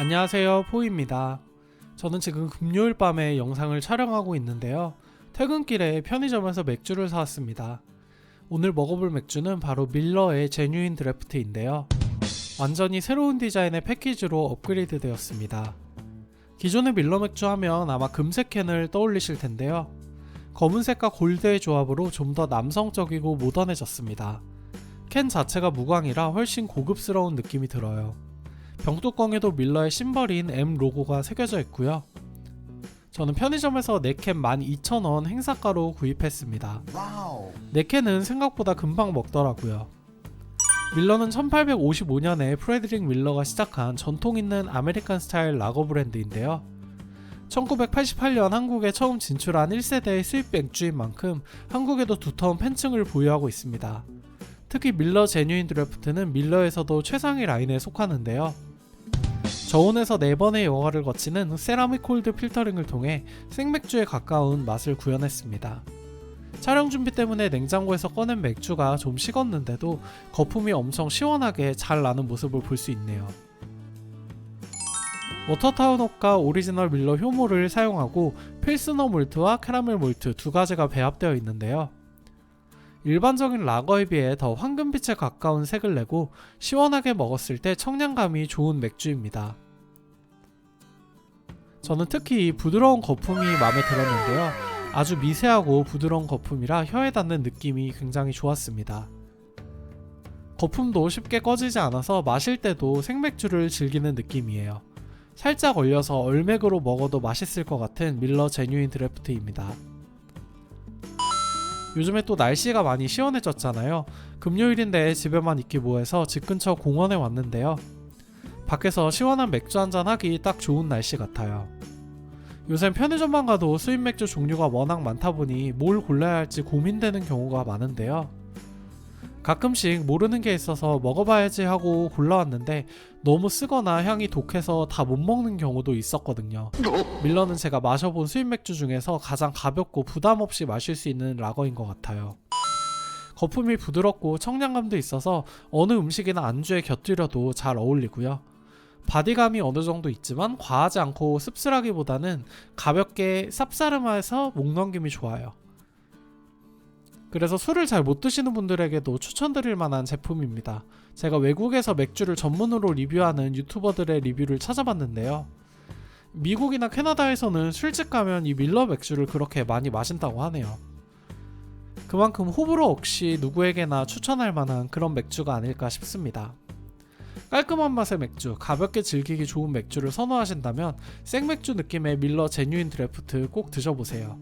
안녕하세요 포입니다. 저는 지금 금요일 밤에 영상을 촬영하고 있는데요. 퇴근길에 편의점에서 맥주를 사왔습니다. 오늘 먹어볼 맥주는 바로 밀러의 제뉴인 드래프트인데요. 완전히 새로운 디자인의 패키지로 업그레이드 되었습니다. 기존의 밀러 맥주 하면 아마 금색 캔을 떠올리실 텐데요. 검은색과 골드의 조합으로 좀 더 남성적이고 모던해졌습니다. 캔 자체가 무광이라 훨씬 고급스러운 느낌이 들어요 병뚜껑에도 밀러의 심벌인 M 로고가 새겨져 있고요. 저는 편의점에서 4캔 12,000원 행사가로 구입했습니다. 4캔은 생각보다 금방 먹더라고요. 밀러는 1855년에 프레드릭 밀러가 시작한 전통 있는 아메리칸 스타일 라거 브랜드인데요. 1988년 한국에 처음 진출한 1세대의 수입 맥주인 만큼 한국에도 두터운 팬층을 보유하고 있습니다. 특히 밀러 제뉴인 드래프트는 밀러에서도 최상위 라인에 속하는데요. 저온에서 4번의 여과를 거치는 세라믹 콜드 필터링을 통해 생맥주에 가까운 맛을 구현했습니다. 촬영 준비 때문에 냉장고에서 꺼낸 맥주가 좀 식었는데도 거품이 엄청 시원하게 잘 나는 모습을 볼 수 있네요. 워터타운 옥과 오리지널 밀러 효모를 사용하고 필스너 몰트와 캐러멜 몰트 두 가지가 배합되어 있는데요. 일반적인 라거에 비해 더 황금빛에 가까운 색을 내고 시원하게 먹었을 때 청량감이 좋은 맥주입니다. 저는 특히 이 부드러운 거품이 마음에 들었는데요. 아주 미세하고 부드러운 거품이라 혀에 닿는 느낌이 굉장히 좋았습니다. 거품도 쉽게 꺼지지 않아서 마실 때도 생맥주를 즐기는 느낌이에요. 살짝 얼려서 얼맥으로 먹어도 맛있을 것 같은 밀러 제뉴인 드래프트입니다. 요즘에 또 날씨가 많이 시원해졌잖아요. 금요일인데 집에만 있기 뭐해서 집 근처 공원에 왔는데요. 밖에서 시원한 맥주 한잔 하기 딱 좋은 날씨 같아요. 요새 편의점만 가도 수입 맥주 종류가 워낙 많다 보니 뭘 골라야 할지 고민되는 경우가 많은데요. 가끔씩 모르는 게 있어서 먹어봐야지 하고 골라왔는데 너무 쓰거나 향이 독해서 다 못 먹는 경우도 있었거든요. 밀러는 제가 마셔본 수입 맥주 중에서 가장 가볍고 부담 없이 마실 수 있는 라거인 것 같아요. 거품이 부드럽고 청량감도 있어서 어느 음식이나 안주에 곁들여도 잘 어울리고요. 바디감이 어느 정도 있지만 과하지 않고 씁쓸하기보다는 가볍게 쌉싸름해서 목 넘김이 좋아요. 그래서 술을 잘 못 드시는 분들에게도 추천드릴 만한 제품입니다. 제가 외국에서 맥주를 전문으로 리뷰하는 유튜버들의 리뷰를 찾아봤는데요. 미국이나 캐나다에서는 술집 가면 이 밀러 맥주를 그렇게 많이 마신다고 하네요. 그만큼 호불호 없이 누구에게나 추천할 만한 그런 맥주가 아닐까 싶습니다. 깔끔한 맛의 맥주, 가볍게 즐기기 좋은 맥주를 선호하신다면 생맥주 느낌의 밀러 제뉴인 드래프트 꼭 드셔보세요.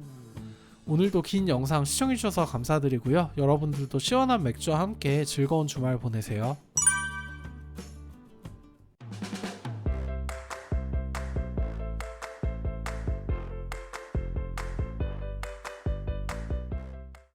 오늘도 긴 영상 시청해주셔서 감사드리고요. 여러분들도 시원한 맥주와 함께 즐거운 주말 보내세요.